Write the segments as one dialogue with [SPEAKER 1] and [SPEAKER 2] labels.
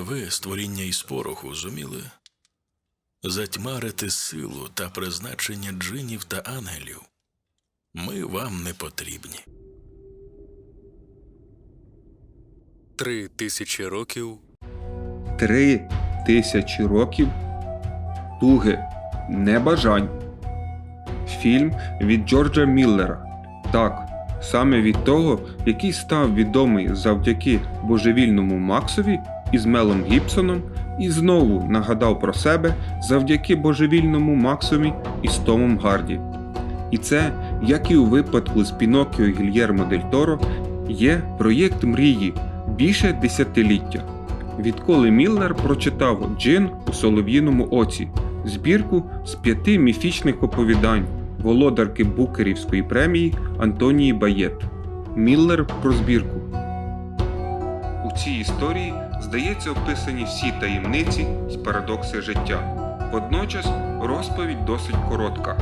[SPEAKER 1] ви, створіння із пороху, зуміли затьмарити силу та призначення джинів та ангелів. Ми вам не потрібні.
[SPEAKER 2] Три тисячі років
[SPEAKER 3] Три тисячі років туги небажань. Фільм від Джорджа Міллера. Так, саме від того, який став відомий завдяки божевільному Максові із Мелом Гібсоном, і знову нагадав про себе завдяки божевільному Максові із Томом Гарді. І це, як і у випадку з Пінокіо Гільєрмо Дель Торо, є проєкт мрії більше десятиліття. Відколи Міллер прочитав Джин у Солов'їному оці, збірку з п'яти міфічних оповідань володарки Букерівської премії Антонії Баєт. Міллер про збірку. У цій історії, здається, описані всі таємниці й парадокси життя. Водночас розповідь досить коротка.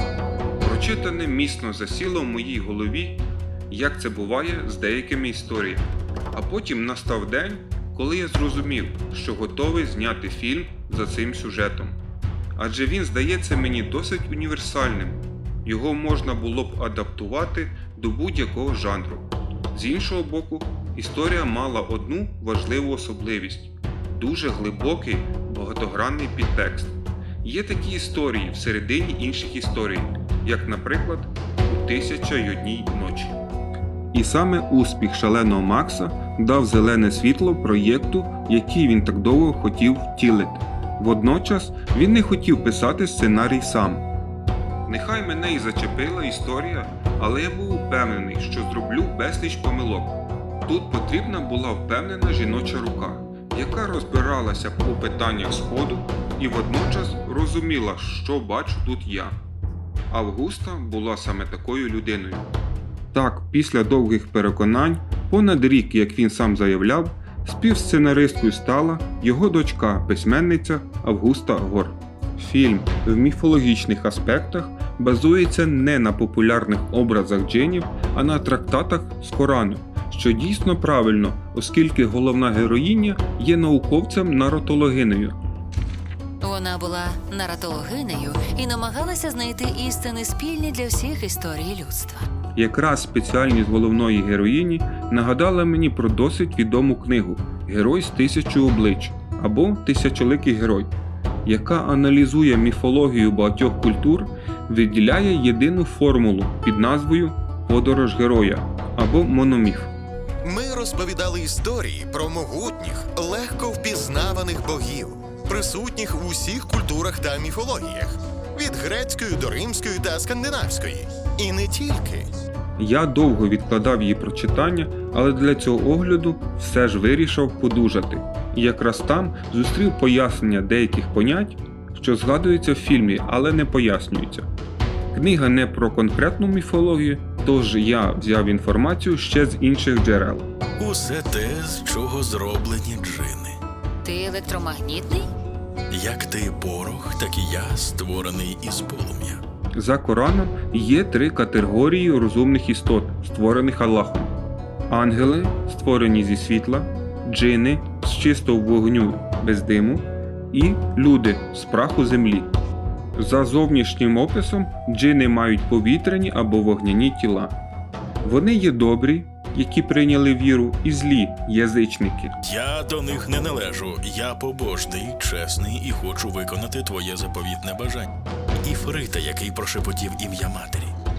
[SPEAKER 3] Прочитане міцно засіло в моїй голові, як це буває з деякими історіями. А потім настав день, коли я зрозумів, що готовий зняти фільм за цим сюжетом. Адже він здається мені досить універсальним. Його можна було б адаптувати до будь-якого жанру. З іншого боку, історія мала одну важливу особливість дуже глибокий багатогранний підтекст. Є такі історії всередині інших історій, як, наприклад, у Тисяча й одній ночі. І саме успіх шаленого Макса дав зелене світло проєкту, який він так довго хотів втілити. Водночас він не хотів писати сценарій сам. Нехай мене і зачепила історія, але я був упевнений, що зроблю безліч помилок. Тут потрібна була впевнена жіноча рука, яка розбиралася по питаннях сходу і водночас розуміла, що бачу тут я. Августа була саме такою людиною. Так, після довгих переконань, понад рік, як він сам заявляв, співсценаристкою стала його дочка, письменниця Августа Гор. Фільм в міфологічних аспектах базується не на популярних образах джинів, а на трактатах з Корану, що дійсно правильно, оскільки головна героїня є науковцем-наротологинею.
[SPEAKER 4] Вона була наратологинею і намагалася знайти істини спільні для всіх історій людства.
[SPEAKER 3] Якраз спеціальність головної героїні нагадала мені про досить відому книгу Герой з тисячу облич або Тисячоликий герой, яка аналізує міфологію багатьох культур, виділяє єдину формулу під назвою Подорож героя або мономіф.
[SPEAKER 5] Розповідали історії про могутніх, легко впізнаваних богів, присутніх у усіх культурах та міфологіях, від грецької до римської та скандинавської. І не тільки.
[SPEAKER 3] Я довго відкладав її прочитання, але для цього огляду все ж вирішив подужати. І якраз там зустрів пояснення деяких понять, що згадуються в фільмі, але не пояснюються. Книга не про конкретну міфологію, тож я взяв інформацію ще з інших джерел.
[SPEAKER 1] Усе те, з чого зроблені джини.
[SPEAKER 4] Ти електромагнітний?
[SPEAKER 1] Як ти порох, так і я створений із полум'я.
[SPEAKER 3] За Кораном є три категорії розумних істот, створених Аллахом: ангели, створені зі світла, джини з чистого вогню без диму, і люди з праху землі. За зовнішнім описом, джини мають повітряні або вогняні тіла. Вони є добрі, які прийняли віру, і злі язичники.
[SPEAKER 1] Я до них не належу. Я побожний, чесний і хочу виконати твоє заповітне бажання. Іфрита, який прошепотів ім'я матері.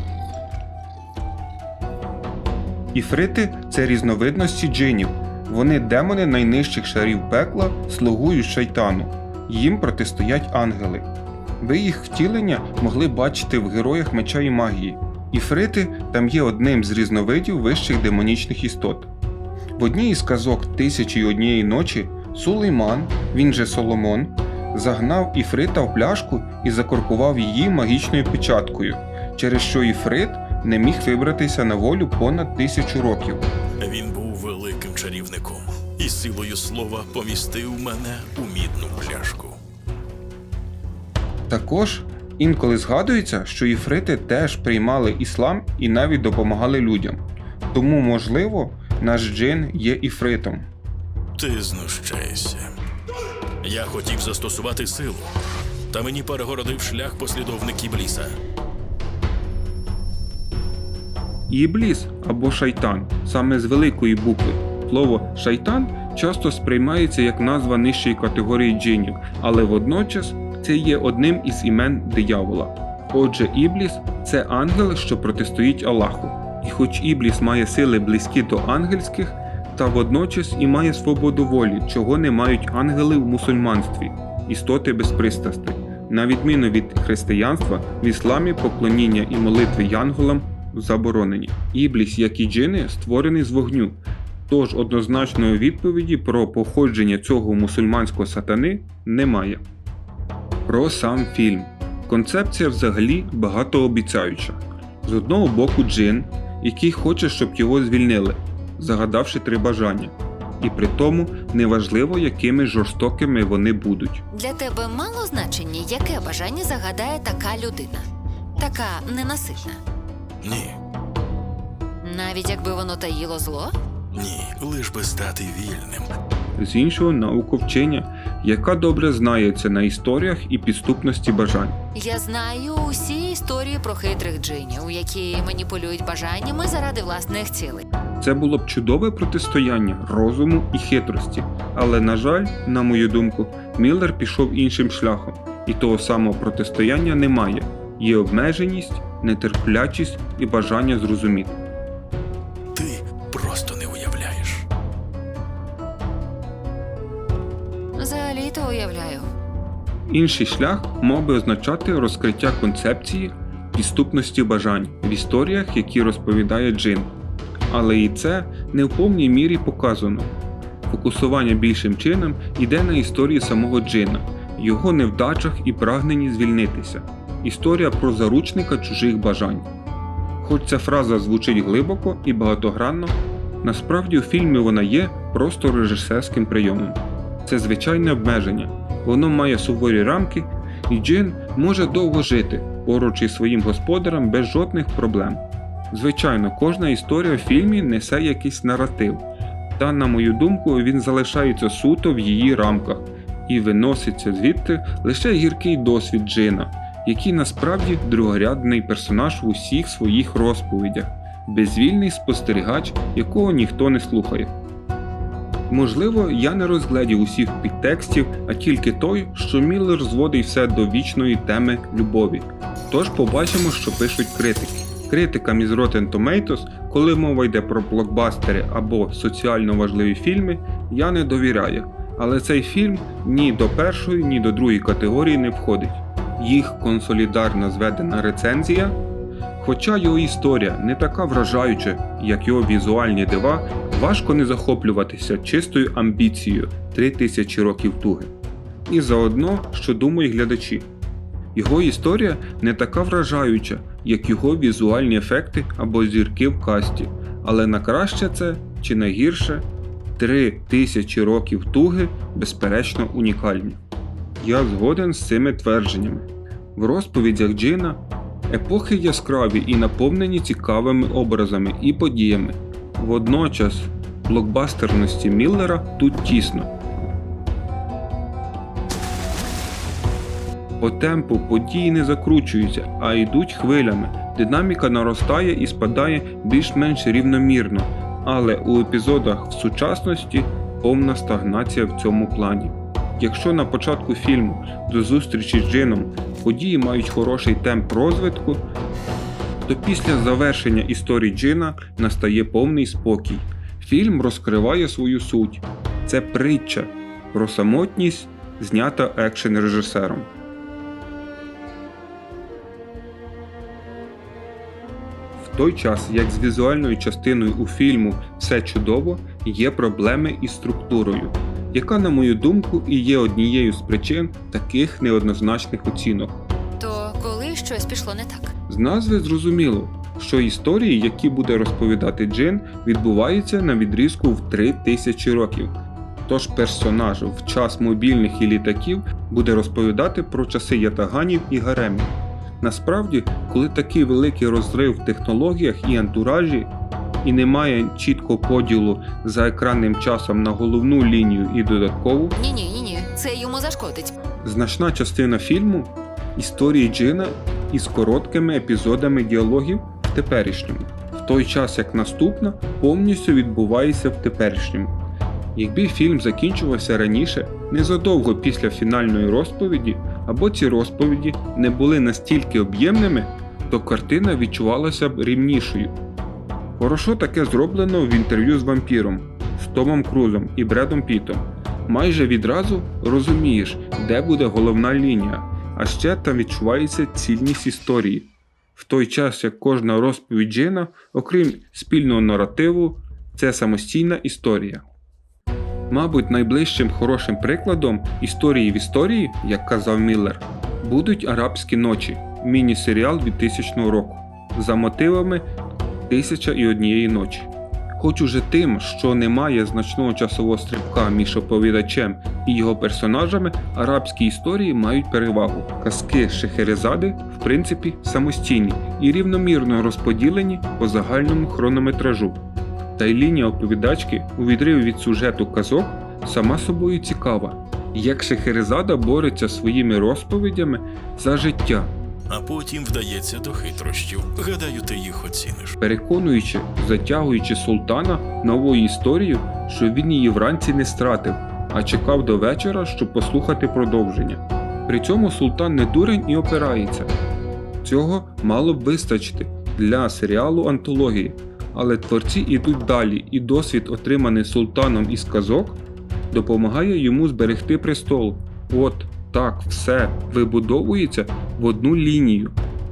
[SPEAKER 3] Іфрити це різновидності джинів. Вони демони найнижчих шарів пекла, слугують шайтану. Їм протистоять ангели. Ви їх втілення могли бачити в героях меча і магії. Іфрити там є одним з різновидів вищих демонічних істот. В одній із казок Тисячі й однієї ночі Сулейман, він же Соломон, загнав Іфрита в пляшку і закоркував її магічною печаткою, через що Іфрит не міг вибратися на волю понад тисячу років.
[SPEAKER 1] Він був великим чарівником і силою слова помістив мене у мідну пляшку.
[SPEAKER 3] Також інколи згадується, що іфрити теж приймали іслам і навіть допомагали людям. Тому, можливо, наш джин є іфритом.
[SPEAKER 1] Ти знущаєшся. Я хотів застосувати силу, та мені перегородив шлях послідовник Ібліса.
[SPEAKER 3] Ібліс або шайтан саме з великої букви. Слово шайтан часто сприймається як назва нижчої категорії джинів, але водночас це є одним із імен диявола. Отже, Ібліс це ангел, що протистоїть Аллаху. І хоч Ібліс має сили близькі до ангельських, та водночас і має свободу волі, чого не мають ангели в мусульманстві, істоти без. На відміну від християнства, в ісламі поклоніння і молитви янголам заборонені. Ібліс, як і джини, створений з вогню. Тож однозначної відповіді про походження цього мусульманського сатани немає. Про сам фільм. Концепція взагалі багатообіцяюча. З одного боку, джин, який хоче, щоб його звільнили, загадавши три бажання. І при тому неважливо, якими жорстокими вони будуть.
[SPEAKER 4] Для тебе мало значення, яке бажання загадає така людина, така ненаситна.
[SPEAKER 1] Ні,
[SPEAKER 4] Навіть якби воно таїло зло?
[SPEAKER 1] ні, лиш би стати вільним.
[SPEAKER 3] З іншого науковчиня, яка добре знається на історіях і підступності бажань.
[SPEAKER 4] Я знаю усі історії про хитрих джинів, які маніпулюють бажаннями заради власних цілей.
[SPEAKER 3] Це було б чудове протистояння розуму і хитрості. Але, на жаль, на мою думку, Міллер пішов іншим шляхом, і того самого протистояння немає. Є обмеженість, нетерплячість і бажання зрозуміти. Інший шлях мав би означати розкриття концепції підступності бажань в історіях, які розповідає Джин. Але і це не в повній мірі показано. Фокусування більшим чином йде на історії самого Джина, його невдачах і прагненні звільнитися. Історія про заручника чужих бажань. Хоч ця фраза звучить глибоко і багатогранно, насправді у фільмі вона є просто режисерським прийомом. Це звичайне обмеження, воно має суворі рамки, і Джин може довго жити поруч із своїм господарем без жодних проблем. Звичайно, кожна історія в фільмі несе якийсь наратив, та, на мою думку, він залишається суто в її рамках і виноситься звідти лише гіркий досвід Джина, який насправді другорядний персонаж в усіх своїх розповідях, безвільний спостерігач, якого ніхто не слухає. Можливо, я не розгледів усіх підтекстів, а тільки той, що Міллер зводить все до вічної теми любові. Тож побачимо, що пишуть критики. Критикам із Rotten Tomatoes, коли мова йде про блокбастери або соціально важливі фільми, я не довіряю. Але цей фільм ні до першої, ні до другої категорії не входить. Їх консолідарно зведена рецензія, хоча його історія не така вражаюча, як його візуальні дива, важко не захоплюватися чистою амбіцією 3000 років туги. І заодно, що думають глядачі. Його історія не така вражаюча, як його візуальні ефекти або зірки в касті, але на краще це чи на гірше 3000 років туги безперечно унікальні. Я згоден з цими твердженнями. В розповідях Джина епохи яскраві і наповнені цікавими образами і подіями. Водночас блокбастерності Міллера тут тісно. По темпу події не закручуються, а йдуть хвилями. Динаміка наростає і спадає більш-менш рівномірно, але у епізодах в сучасності повна стагнація в цьому плані. Якщо на початку фільму до зустрічі з Джином події мають хороший темп розвитку, то після завершення історії Джина настає повний спокій. Фільм розкриває свою суть. Це притча про самотність, знята екшен режисером. В той час, як з візуальною частиною у фільму все чудово, є проблеми із структурою, яка, на мою думку, і є однією з причин таких неоднозначних оцінок.
[SPEAKER 4] То коли щось пішло не так?
[SPEAKER 3] З назви зрозуміло, що історії, які буде розповідати Джин, відбуваються на відрізку в 3000 років. Тож персонаж в час мобільних і літаків буде розповідати про часи ятаганів і гаремів. Насправді, коли такий великий розрив в технологіях і антуражі, і немає чіткого поділу за екранним часом на головну лінію і додаткову,
[SPEAKER 4] Ні, ні, ні, ні. це йому зашкодить.
[SPEAKER 3] Значна частина фільму історії Джина із короткими епізодами діалогів в теперішньому, в той час як наступна повністю відбувається в теперішньому. Якби фільм закінчувався раніше, незадовго після фінальної розповіді, або ці розповіді не були настільки об'ємними, то картина відчувалася б рівнішою. Хорошо таке зроблено в інтерв'ю з вампіром, з Томом Крузом і Бредом Пітом. Майже відразу розумієш, де буде головна лінія, а ще там відчувається цільність історії. В той час як кожна розповідь Джина, окрім спільного наративу, це самостійна історія. Мабуть, найближчим хорошим прикладом історії в історії, як казав Міллер, будуть арабські ночі, міні-серіал 2000 року за мотивами Тисяча і однієї ночі. Хоч уже тим, що немає значного часового стрибка між оповідачем і його персонажами, арабські історії мають перевагу. Казки Шехерезади, в принципі, самостійні і рівномірно розподілені по загальному хронометражу. Та й лінія оповідачки у відриві від сюжету казок сама собою цікава, як Шехерезада бореться своїми розповідями за життя,
[SPEAKER 1] А потім вдається до хитрощів. Гадаю, ти їх оціниш.
[SPEAKER 3] переконуючи, затягуючи султана новою історією, що він її вранці не стратив, а чекав до вечора, щоб послухати продовження. При цьому султан не дурень і опирається. Цього мало б вистачити для серіалу антології, але творці йдуть далі, і досвід, отриманий султаном із казок, допомагає йому зберегти престол. От так все вибудовується в одну лінію.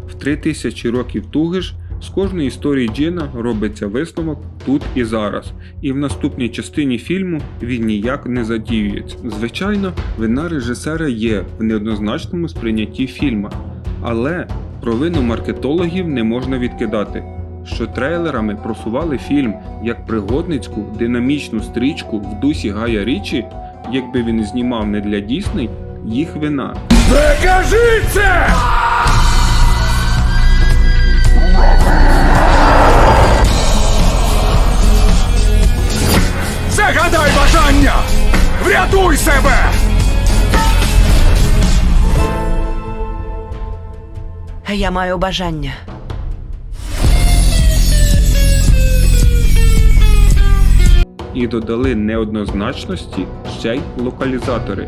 [SPEAKER 3] В три тисячі років туги ж з кожної історії Джина робиться висновок тут і зараз, і в наступній частині фільму він ніяк не задіюється. Звичайно, вина режисера є в неоднозначному сприйнятті фільма, але провину маркетологів не можна відкидати. Що трейлерами просували фільм як пригодницьку динамічну стрічку в дусі Гая Річі, якби він знімав не для Дісней, їх вина.
[SPEAKER 6] Прикажи це! Загадай бажання! Врятуй себе!
[SPEAKER 7] Я маю бажання.
[SPEAKER 3] і додали неоднозначності ще й локалізатори.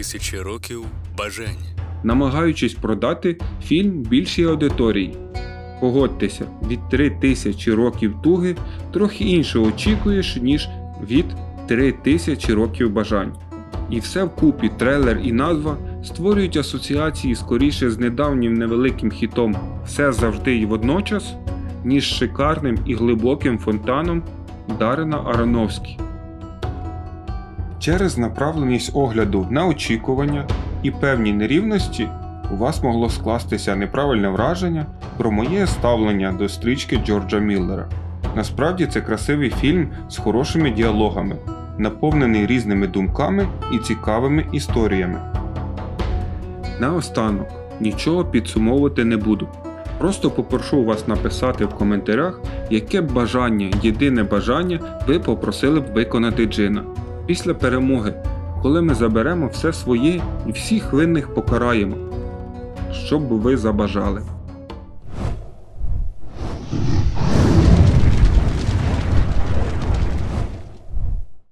[SPEAKER 2] Тисячі років бажань.
[SPEAKER 3] намагаючись продати фільм більшій аудиторії. Погодьтеся, від 3000 років туги трохи інше очікуєш, ніж від 3000 років бажань. І все вкупі трейлер і назва створюють асоціації скоріше з недавнім невеликим хітом Все завжди і водночас, ніж з шикарним і глибоким фонтаном Дарена Аронофські. Через направленість огляду на очікування і певні нерівності у вас могло скластися неправильне враження про моє ставлення до стрічки Джорджа Міллера. Насправді це красивий фільм з хорошими діалогами, наповнений різними думками і цікавими історіями. Наостанок нічого підсумовувати не буду. Просто попрошу вас написати в коментарях, яке бажання, єдине бажання ви попросили б виконати Джина. Після перемоги, коли ми заберемо все своє і всіх винних покараємо. Що б ви забажали?